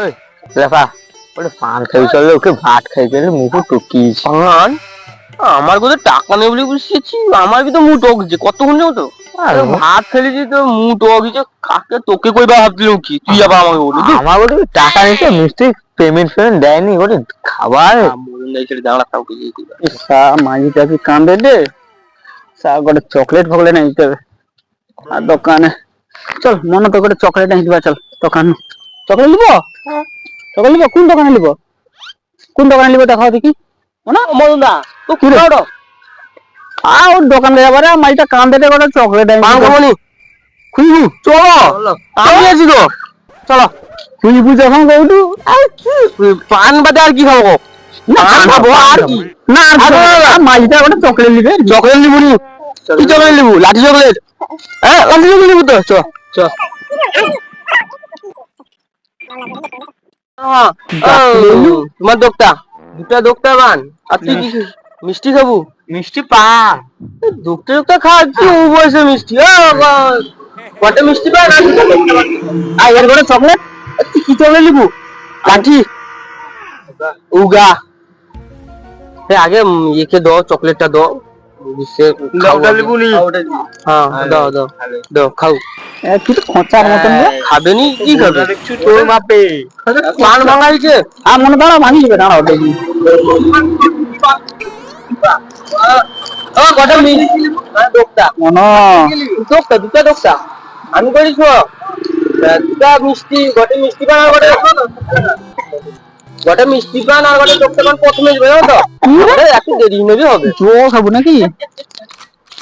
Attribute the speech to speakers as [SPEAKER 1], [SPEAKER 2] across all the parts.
[SPEAKER 1] ওই লেফা ওটা পান খাই চলে ওকে ভাত খাই চলে মুখে টুকিস।
[SPEAKER 2] পান আমার কোথায় টাকা নেই বলে বুঝেছি আমার কি তো মুখ টকছে কতক্ষণ যাব তো?
[SPEAKER 1] আর
[SPEAKER 2] ভাত খেলেছি তো মুখ টকছে কাকে তোকে কইবা ভাবছিলাম কি? তুই আবার আমাকে বলি
[SPEAKER 1] আমার ওটা টাকা নিতে মিষ্টি পেমেন্ট ফেমেন্ট দেয়নি ওটা খাবার।
[SPEAKER 2] মরণ নাই ছেড়ে দাঁড়া কাউকে দিয়ে দিবা।
[SPEAKER 1] সা মাঝিটা কি কান্দে দে সা গোটে চকলেট ফকলেট নিতে হবে। আর দোকানে চল মনে তো গোটে চকলেট নিয়ে দিবা চল দোকান। চকলেট নিব? চকলেট নিব কোন দোকানে নিব কোন দোকানে নিব দেখাও দেখি।
[SPEAKER 2] না মদনদা তো কি
[SPEAKER 1] রে?
[SPEAKER 2] করো?
[SPEAKER 1] আ ওর দোকানে যাবারে মাইটা কান্দে দে গোটে চকলেট
[SPEAKER 2] পান
[SPEAKER 1] আনি
[SPEAKER 2] খাবনি
[SPEAKER 1] খুইবু চলো।
[SPEAKER 2] আমি আছি তো চলো।
[SPEAKER 1] খুইবু যখন কইটু আর কি?
[SPEAKER 2] পান বাদে আর কি খাব?
[SPEAKER 1] না
[SPEAKER 2] খাব আর কি?
[SPEAKER 1] না আর মাইটা গোটে চকলেট নিবে।
[SPEAKER 2] চকলেট নিবো নি? কি চকলেট নিবো? লাঠি চকলেট? হ্যাঁ লাঠি চকলেট নিবো তো চ। তোমার দোকটা? দুটা দোকটা বান। আর তুই কি মিষ্টি খাব?
[SPEAKER 1] মিষ্টি পান
[SPEAKER 2] দোকটা দোকটা খাচ্ছি ও বয়সে মিষ্টি? ও কটা মিষ্টি পান আর এর চকলেট? তুই কি চকলেট নিবো? লাঠি? উগা। এ আগে ইয়েকে দাও চকলেটটা দাও।
[SPEAKER 1] লিবু নি?
[SPEAKER 2] হ্যাঁ দাও দাও। দাও খাও।
[SPEAKER 1] কি খোঁচার মতন রে
[SPEAKER 2] কি খাবে?
[SPEAKER 1] তোর মাপে
[SPEAKER 2] পান ভাঙাইছে।
[SPEAKER 1] আর মনে দাঁড়া ভাঙি যাবে দাঁড়াও দেখি।
[SPEAKER 2] ও কটা মিষ্টি দোকটা।
[SPEAKER 1] মনো।
[SPEAKER 2] দোকটা দুটা দোকটা। আমি করিস দুটা মিষ্টি গটে মিষ্টি পান আর গটে গটে মিষ্টি পান আর গটে দোকটা। পান প্রথমে যাবে তো? আরে, একটু দেরি নেবে হবে।
[SPEAKER 1] জো খাব নাকি?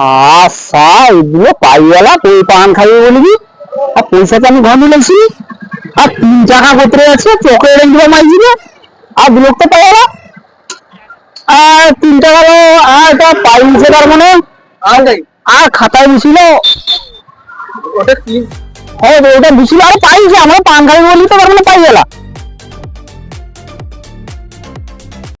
[SPEAKER 1] এগুলো পাইওয়ালা কই পান খাইবে বলবি আর পয়সা তো আমি ঘর নিলেছি আর তিন টাকা আছে চোখে রেখে দিবা মাইজিবে আর পাইওয়ালা আর তিন টাকা আর এটা পাই নিতে পারব না আর খাতায় বুঝিল
[SPEAKER 2] ওটা কি?
[SPEAKER 1] হ্যাঁ ওটা বুঝিল আর পাইছে আমরা পান খাই বলি তো পারব না পাই গেলা